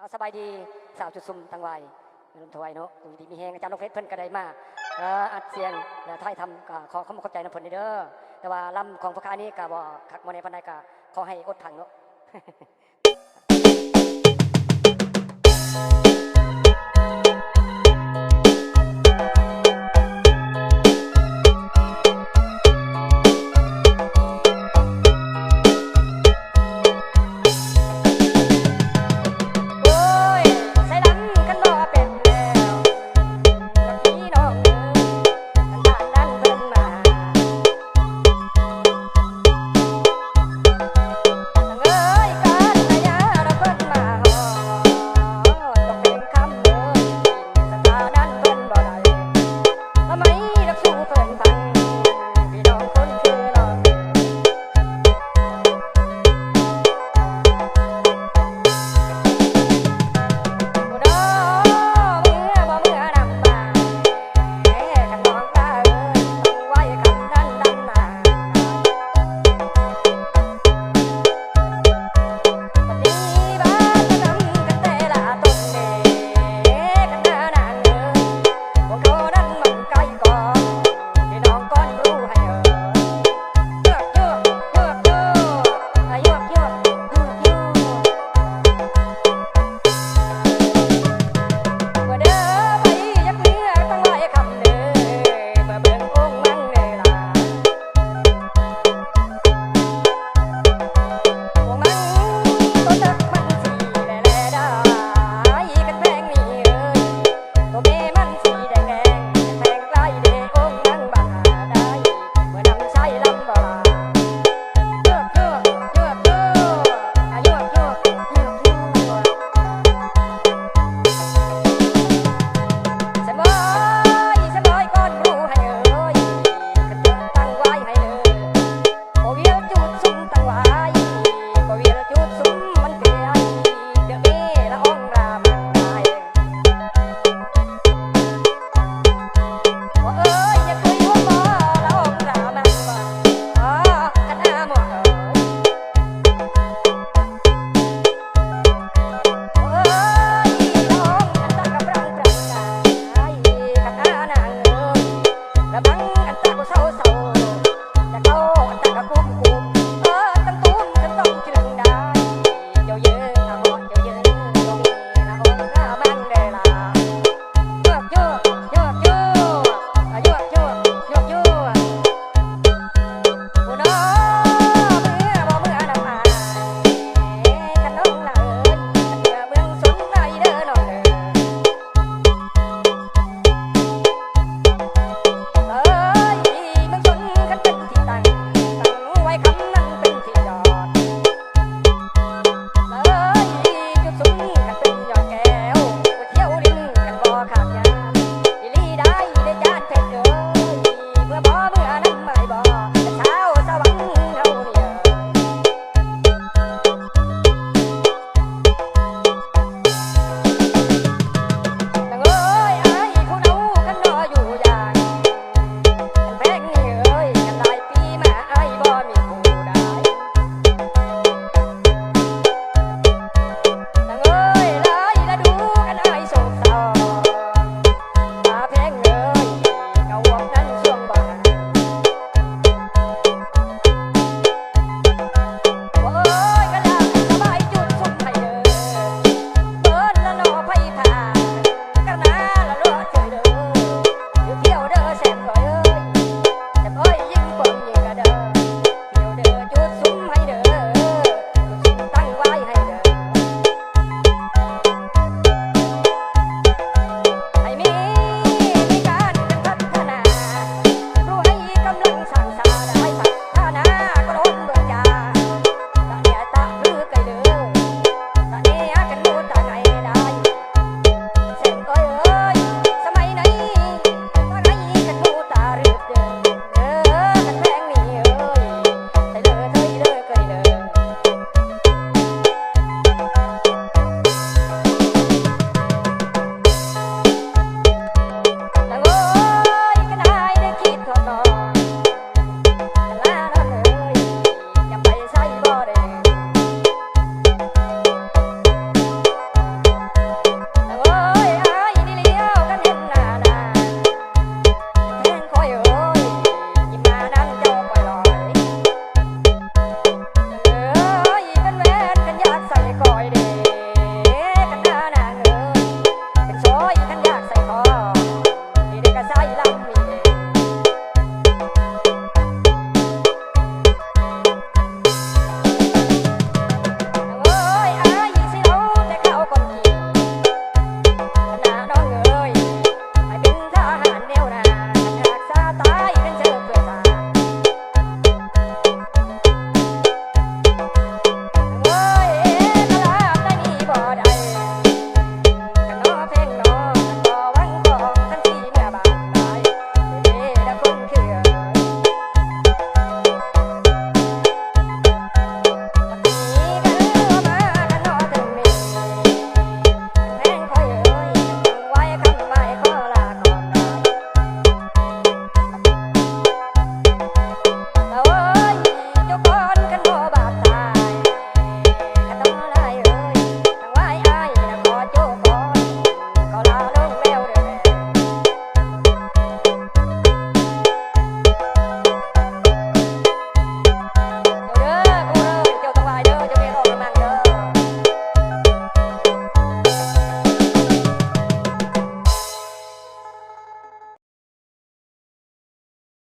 เอาสบายดีสาวจุดซุ่มตังไวลุงถวายเนาะอยู่ดีมีแหงอาจารย์นกเพชรเพิ่นก็ได้มากอัดเสียงแล้วท้ายทำก็ขอขอบคุขอใจน้ำผลนเด้อแต่ว่าลำของพระคานี้ก็บอขักโมในพันใดก็ขอให้อดถังเนาะ